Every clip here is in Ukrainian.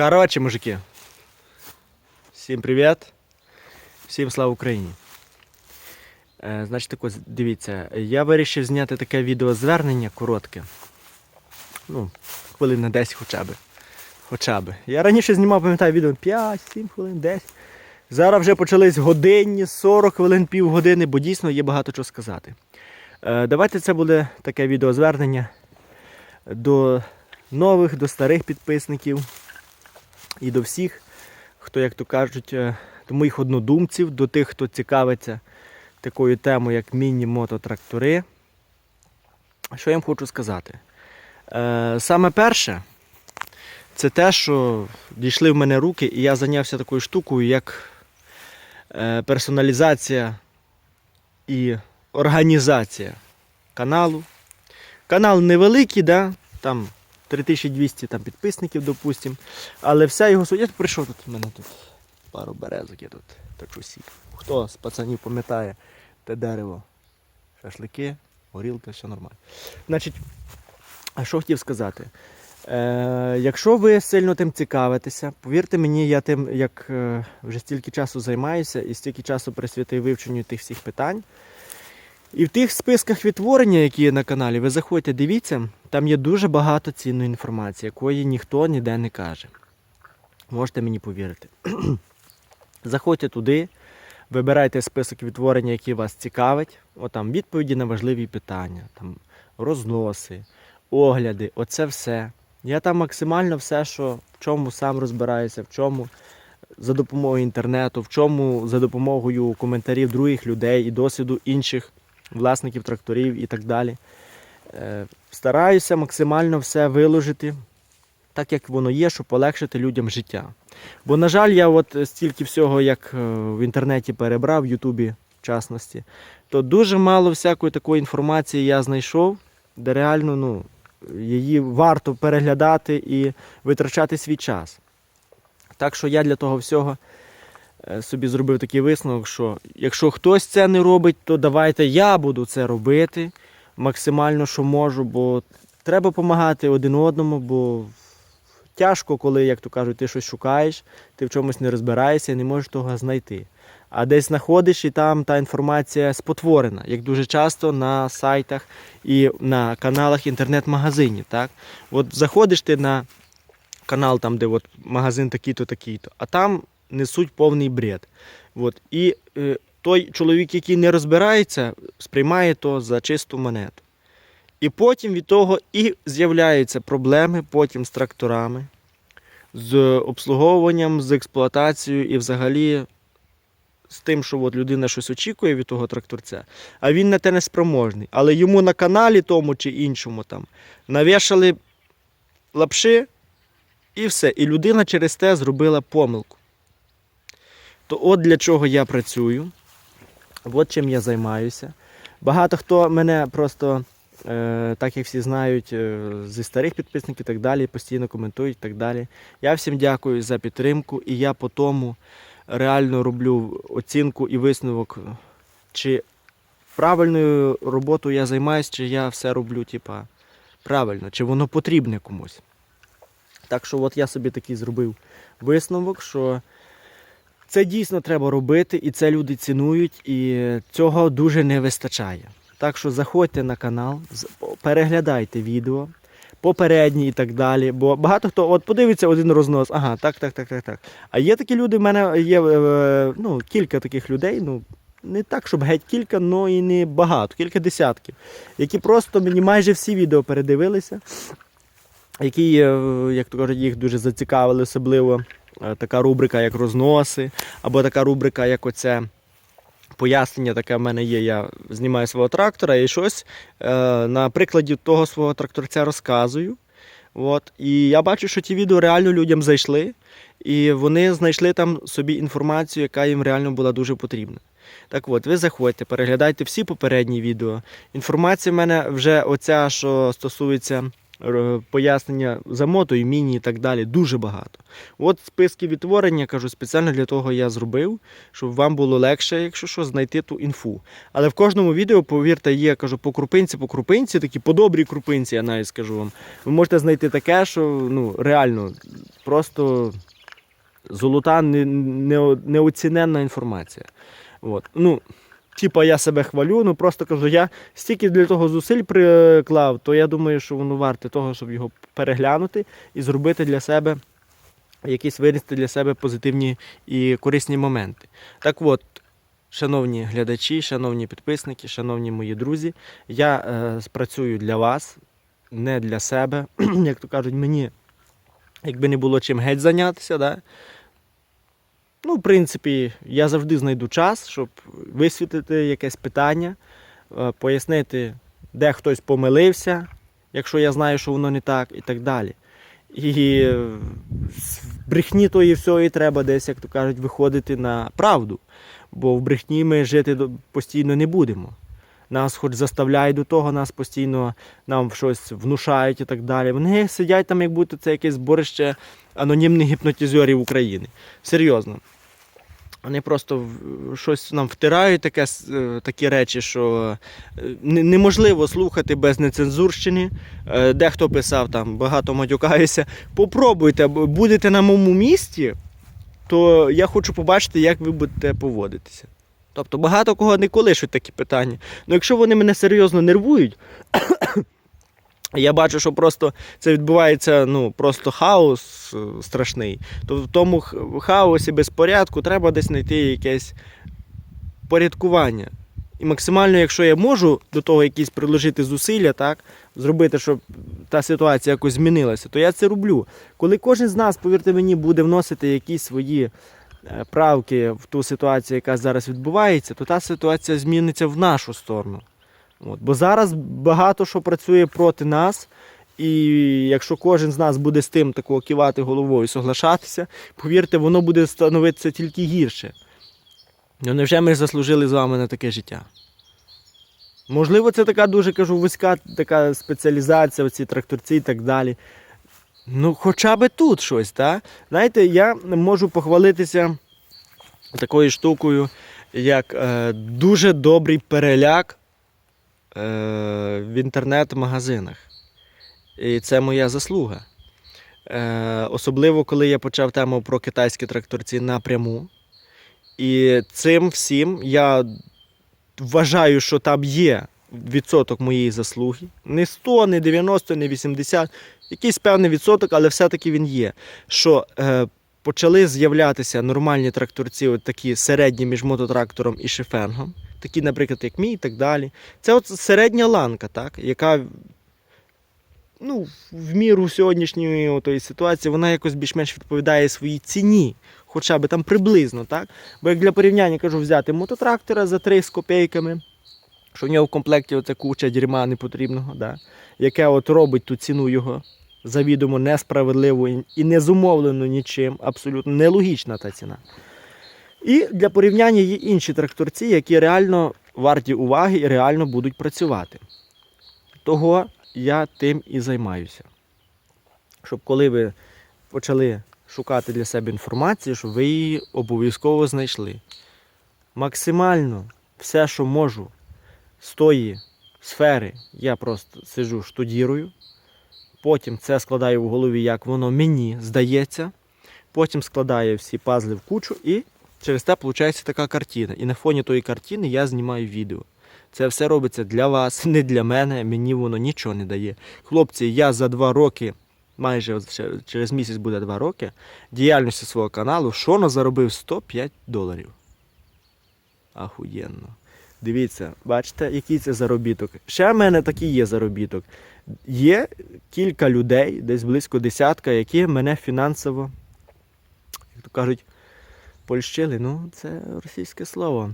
Коротше, мужики. Всім привіт. Всім слава Україні. Е, значить, так дивіться, я вирішив зняти таке відеозвернення коротке. Ну, хвилин на 10 хоча б. Хоча б. Я раніше знімав, пам'ятаю, відео 5-7 хвилин, 10. Зараз вже почались годинні, 40 хвилин, півгодини, бо дійсно є багато чого сказати. Е, давайте це буде таке відеозвернення до нових, до старих підписників і до всіх, хто, як то кажуть, е, до моїх однодумців, до тих, хто цікавиться такою темою, як міні-мототрактори. Що я їм хочу сказати? Е, Саме перше, це те, що дійшли в мене руки, і я зайнявся такою штукою, як е, персоналізація і організація каналу. Канал невеликий, да? там 3200 там, підписників, допустим. Але вся його суть. Я прийшов тут. У мене тут пару березок, я тут точу сік. Хто з пацанів пам'ятає те дерево? Шашлики, горілка, все нормально. Значить, а що хотів сказати? Е, якщо ви сильно тим цікавитеся, повірте мені, я тим як е, вже стільки часу займаюся і стільки часу присвятив вивченню тих всіх питань. І в тих списках відтворення, які є на каналі, ви заходьте, дивіться, там є дуже багато цінної інформації, якої ніхто ніде не каже. Можете мені повірити. Заходьте туди, вибирайте список відтворення, який вас цікавить. Отам відповіді на важливі питання, там розноси, огляди, оце все. Я там максимально все, що в чому сам розбираюся, в чому за допомогою інтернету, в чому за допомогою коментарів других людей і досвіду інших власників тракторів і так далі. Е, Стараюся максимально все виложити так, як воно є, щоб полегшити людям життя. Бо, на жаль, я от стільки всього, як е, в інтернеті перебрав, в Ютубі в частності, то дуже мало всякої такої інформації я знайшов, де реально ну, її варто переглядати і витрачати свій час. Так що я для того всього собі зробив такий висновок, що якщо хтось це не робить, то давайте я буду це робити максимально, що можу, бо треба допомагати один одному, бо тяжко, коли, як то кажуть, ти щось шукаєш, ти в чомусь не розбираєшся і не можеш того знайти. А десь знаходиш і там та інформація спотворена, як дуже часто на сайтах і на каналах інтернет-магазинів. Так? От заходиш ти на канал, там, де от магазин такий-то, такий-то, а там несуть повний бред. От. І е, той чоловік, який не розбирається, сприймає то за чисту монету. І потім від того і з'являються проблеми потім з тракторами, з обслуговуванням, з експлуатацією і взагалі з тим, що от людина щось очікує від того тракторця, а він на те не спроможний. Але йому на каналі тому чи іншому там навішали лапши і все. І людина через те зробила помилку. То от для чого я працюю, от чим я займаюся. Багато хто мене просто, е, так як всі знають, е, зі старих підписників і так далі, постійно коментують і так далі. Я всім дякую за підтримку, і я по тому реально роблю оцінку і висновок, чи правильною роботою я займаюся, чи я все роблю, типа, правильно, чи воно потрібне комусь. Так що от я собі такий зробив висновок, що це дійсно треба робити, і це люди цінують, і цього дуже не вистачає. Так що заходьте на канал, переглядайте відео, попередні і так далі. Бо багато хто от подивиться один рознос, ага, так, так, так, так, так. А є такі люди, в мене є е, ну, кілька таких людей, ну. Не так, щоб геть кілька, але і не багато, кілька десятків, які просто мені майже всі відео передивилися, які, е, як то кажуть, їх дуже зацікавили, особливо е, така рубрика, як розноси, або така рубрика, як оце пояснення, таке в мене є. Я знімаю свого трактора і щось е, на прикладі того свого тракторця розказую. От. І я бачу, що ті відео реально людям зайшли, і вони знайшли там собі інформацію, яка їм реально була дуже потрібна. Так от, ви заходьте, переглядайте всі попередні відео. Інформація в мене вже оця, що стосується е, пояснення за мото і міні і так далі, дуже багато. От списки відтворення, кажу, спеціально для того я зробив, щоб вам було легше, якщо що, знайти ту інфу. Але в кожному відео, повірте, є, кажу, по крупинці, по крупинці, такі по добрій крупинці, я навіть скажу вам. Ви можете знайти таке, що ну, реально просто золота, не, не, неоціненна інформація. От. Ну, типа я себе хвалю, ну просто кажу, я стільки для того зусиль приклав, то я думаю, що воно варте того, щоб його переглянути і зробити для себе якісь винести для себе позитивні і корисні моменти. Так от, шановні глядачі, шановні підписники, шановні мої друзі, я е, працюю для вас, не для себе. Як то кажуть, мені, якби не було чим геть зайнятися, да? Ну, в принципі, я завжди знайду час, щоб висвітлити якесь питання, е, пояснити, де хтось помилився, якщо я знаю, що воно не так, і так далі. І е, з брехні тої всього треба десь, як то кажуть, виходити на правду. Бо в брехні ми жити постійно не будемо. Нас хоч заставляють до того, нас постійно нам щось внушають і так далі. Вони сидять там, як будто це якесь зборище анонімних гіпнотизерів України. Серйозно. Вони просто щось нам втирають таке, е, такі речі, що е, неможливо слухати без нецензурщини. Е, Дехто писав там, багато матюкаюся. Попробуйте, будете на моєму місці, то я хочу побачити, як ви будете поводитися. Тобто багато кого не колишуть такі питання. Ну якщо вони мене серйозно нервують, я бачу, що просто це відбувається ну, просто хаос е, страшний, то в тому хаосі безпорядку треба десь знайти якесь порядкування. І максимально, якщо я можу до того якісь приложити зусилля, так, зробити, щоб та ситуація якось змінилася, то я це роблю. Коли кожен з нас, повірте мені, буде вносити якісь свої правки в ту ситуацію, яка зараз відбувається, то та ситуація зміниться в нашу сторону. От. Бо зараз багато що працює проти нас, і якщо кожен з нас буде з тим такого кивати головою, соглашатися, повірте, воно буде становитися тільки гірше. Ну невже ми заслужили з вами на таке життя? Можливо, це така дуже кажу, вузька така спеціалізація, оці тракторці і так далі. Ну, хоча би тут щось, так? Знаєте, я можу похвалитися такою штукою, як е, дуже добрий переляк е, в інтернет-магазинах. І це моя заслуга. Е, особливо, коли я почав тему про китайські тракторці напряму. І цим всім я вважаю, що там є відсоток моєї заслуги. Не 100, не 90, не 80, якийсь певний відсоток, але все-таки він є. Що е, почали з'являтися нормальні тракторці, от такі середні між мототрактором і шифенгом, такі, наприклад, як мій і так далі. Це от середня ланка, так, яка ну, в міру сьогоднішньої отої ситуації вона якось більш-менш відповідає своїй ціні, хоча б там приблизно, так? Бо як для порівняння кажу, взяти мототрактора за 3 з копійками, що в нього в комплекті оця куча дерьма непотрібного, да? яке от робить ту ціну його завідомо несправедливо і не зумовлено нічим, абсолютно нелогічна та ціна. І для порівняння є інші тракторці, які реально варті уваги і реально будуть працювати. Того я тим і займаюся. Щоб коли ви почали шукати для себе інформацію, щоб ви її обов'язково знайшли. Максимально все, що можу з тої сфери, я просто сижу, штудірую. Потім це складаю в голові, як воно мені здається. Потім складаю всі пазли в кучу і через те виходить така картина. І на фоні тої картини я знімаю відео. Це все робиться для вас, не для мене. Мені воно нічого не дає. Хлопці, я за два роки, майже через місяць буде два роки, діяльності свого каналу шоно заробив 105 доларів. Ахуєнно. Дивіться, бачите, який це заробіток. Ще в мене такий є заробіток. Є кілька людей, десь близько десятка, які мене фінансово, як то кажуть, польщили. Ну, це російське слово.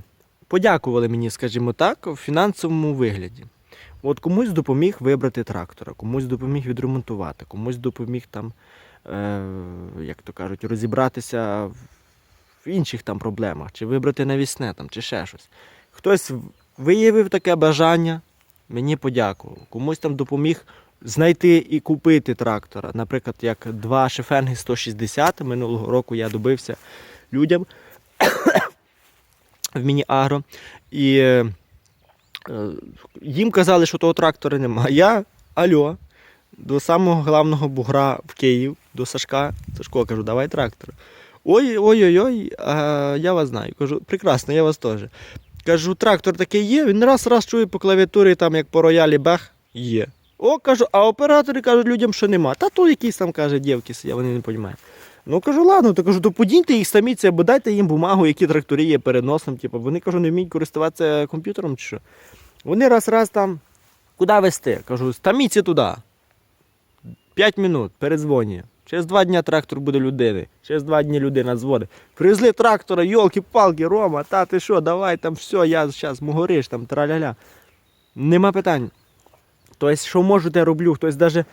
Подякували мені, скажімо так, в фінансовому вигляді. От комусь допоміг вибрати трактора, комусь допоміг відремонтувати, комусь допоміг там, е, як то кажуть, розібратися в- інших там проблемах, чи вибрати навісне там, чи ще щось. Хтось виявив таке бажання, мені подякував. Комусь там допоміг знайти і купити трактора. Наприклад, як два шефенги 160 минулого року я добився людям в міні-агро. І е, їм казали, що того трактора немає. А я, альо, до самого главного бугра в Київ, до Сашка. Сашко, кажу, давай трактор. Ой, ой, ой, а я вас знаю. Кажу, прекрасно, я вас теж. Кажу, трактор такий є, він раз раз чує по клавіатурі, там як по роялі бах, є. О, кажу, а оператори кажуть людям, що нема. Та то якісь там каже, дівки сидять, вони не розуміють. Ну кажу, ладно, то кажу, то подіньте їх самі це, або дайте їм бумагу, які трактори є переносом. Типу, вони кажу, не вміють користуватися комп'ютером чи що. Вони раз-раз там, куди вести? Кажу, стаміться туди. П'ять минут, передзвонює. Через два дні трактор буде людини. Через два дні людина дзвонить. Привезли трактора, йолки-палки, Рома, та ти що, давай там все, я зараз могориш, там траля-ля. Нема питань. Тобто, що можу, те роблю. Хтось навіть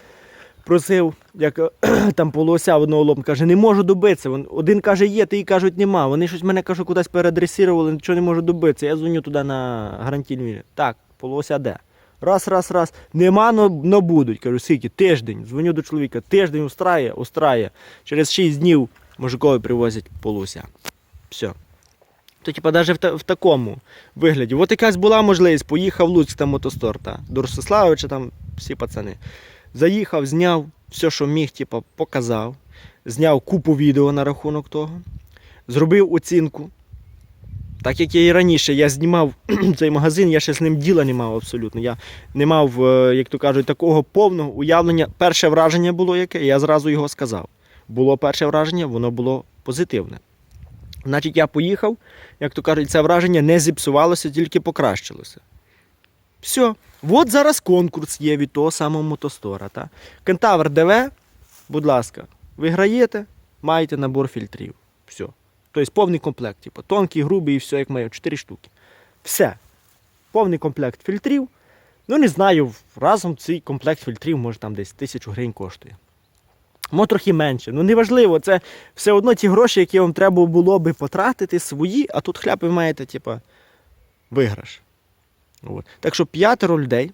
просив, як там полуося одного лом, каже, не можу добитися. Один каже, є, ті кажуть, нема. Вони щось мене кажуть, кудись переадресували, нічого не можу добитися. Я дзвоню туди на гарантійний. Так, полуося де? Раз, раз, раз. Нема, но, но будуть. Кажу, скільки? Тиждень. Дзвоню до чоловіка. Тиждень устрає, устрає. Через 6 днів мужикові привозять полуся. Все. То, типа, навіть в, в такому вигляді. От якась була можливість, поїхав Луцьк там мотостор, та, до Ростиславича, там всі пацани. Заїхав, зняв все, що міг, типа, показав. Зняв купу відео на рахунок того. Зробив оцінку. Так як я і раніше, я знімав цей магазин, я ще з ним діла не мав абсолютно. Я не мав, е, як то кажуть, такого повного уявлення. Перше враження було яке, я зразу його сказав. Було перше враження, воно було позитивне. Значить, я поїхав, як то кажуть, це враження не зіпсувалося, тільки покращилося. Все. От зараз конкурс є від того самого мотостора. Та? Кентавр ДВ, будь ласка, виграєте, маєте набор фільтрів. Все. Тобто повний комплект, типу, тонкий, грубий і все, як має, 4 штуки. Все. Повний комплект фільтрів. Ну, не знаю, разом цей комплект фільтрів може там десь тисячу гривень коштує. Може трохи менше. Ну неважливо, це все одно ті гроші, які вам треба було би потратити свої, а тут хляп ви маєте, типа, виграш. От. Так що п'ятеро людей,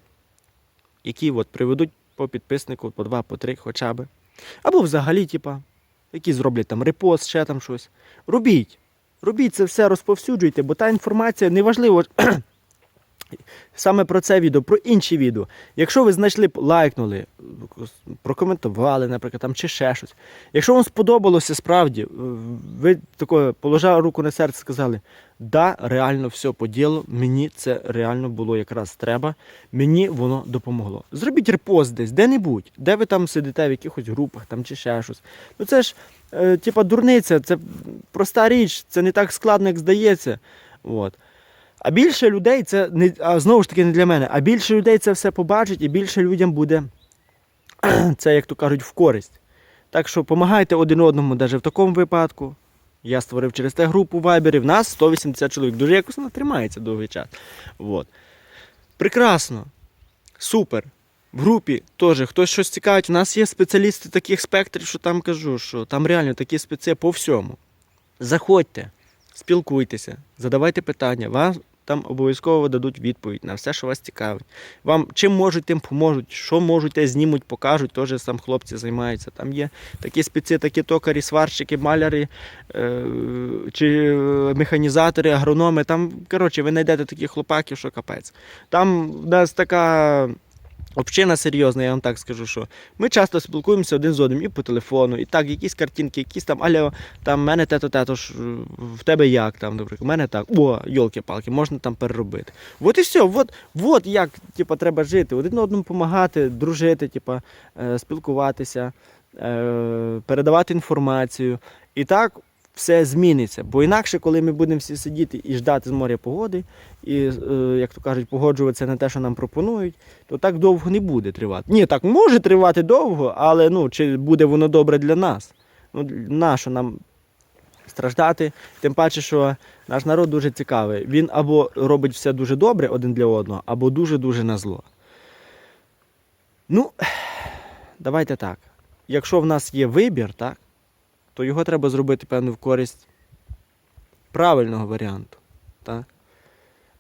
які от, приведуть по підписнику по два, по три хоча б. Або взагалі, типа, які зроблять там репост, ще там щось. Робіть. Робіть це все, розповсюджуйте, бо та інформація неважливо. Саме про це відео, про інші відео. Якщо ви знайшли, лайкнули, прокоментували, наприклад, там, чи ще щось. Якщо вам сподобалося справді, ви тако положили руку на серце, сказали, да, реально все по ділу, мені це реально було якраз треба, мені воно допомогло. Зробіть репост десь, де-небудь, де ви там сидите в якихось групах там, чи ще щось. Ну це ж, е, типа, дурниця, це проста річ, це не так складно, як здається. От. А більше людей це не а знову ж таки не для мене, а більше людей це все побачить і більше людям буде це, як то кажуть, в користь. Так що допомагайте один одному, навіть в такому випадку. Я створив через те групу вайберів. Нас 180 чоловік. Дуже якось вона тримається довгий час. От. Прекрасно. Супер. В групі теж хтось щось цікавить. У нас є спеціалісти таких спектрів, що там кажу, що там реально такі спеці по всьому. Заходьте, спілкуйтеся, задавайте питання. Вам там обов'язково дадуть відповідь на все, що вас цікавить. Вам чим можуть, тим поможуть, що можуть, те знімуть, покажуть. Теж сам хлопці займаються. Там є такі спеці, такі токарі, сварщики, маляри е- чи механізатори, агрономи. Там, коротше, ви знайдете таких хлопаків, що капець. Там в нас така. Община серйозна, я вам так скажу, що ми часто спілкуємося один з одним і по телефону, і так, якісь картинки, якісь там, аля, там, в мене тето, тето, ж, в тебе як там, наприклад, в мене так, о, йолки-палки, можна там переробити. От і все, от, от як типу, треба жити, один одному допомагати, дружити, типу, спілкуватися, е, передавати інформацію. І так все зміниться. Бо інакше, коли ми будемо всі сидіти і ждати з моря погоди, і, е, як то кажуть, погоджуватися на те, що нам пропонують, то так довго не буде тривати. Ні, так може тривати довго, але ну, чи буде воно добре для нас? Ну, нащо нам страждати? Тим паче, що наш народ дуже цікавий. Він або робить все дуже добре один для одного, або дуже-дуже на зло. Ну, давайте так. Якщо в нас є вибір, так, то його треба зробити, певно, в користь правильного варіанту. Так?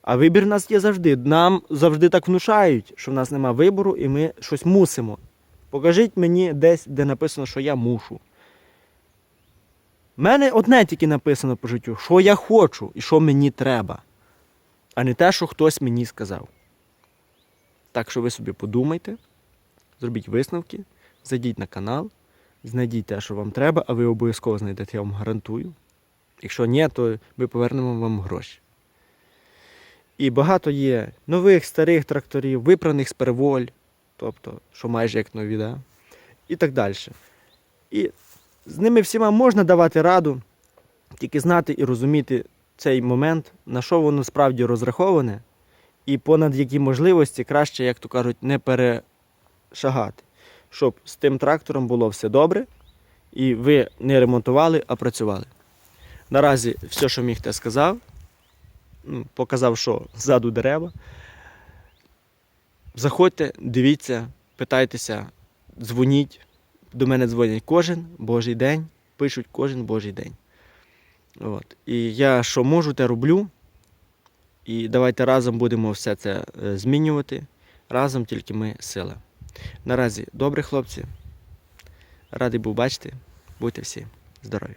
А вибір в нас є завжди. Нам завжди так внушають, що в нас нема вибору і ми щось мусимо. Покажіть мені десь, де написано, що я мушу. У мене одне тільки написано по життю, що я хочу і що мені треба, а не те, що хтось мені сказав. Так що ви собі подумайте, зробіть висновки, зайдіть на канал, знайдіть те, що вам треба, а ви обов'язково знайдете, я вам гарантую. Якщо ні, то ми повернемо вам гроші. І багато є нових, старих тракторів, випраних з переволь, тобто, що майже як нові, да? і так далі. І з ними всіма можна давати раду, тільки знати і розуміти цей момент, на що воно справді розраховане, і понад які можливості краще, як то кажуть, не перешагати, щоб з тим трактором було все добре, і ви не ремонтували, а працювали. Наразі все, що міг, те сказав. Ну, Показав, що ззаду дерева. Заходьте, дивіться, питайтеся, дзвоніть. До мене дзвонять кожен божий день, пишуть кожен божий день. От. І я що можу, те роблю. І давайте разом будемо все це е, змінювати. Разом тільки ми сила. Наразі добре, хлопці. Радий був бачити. Будьте всі здорові.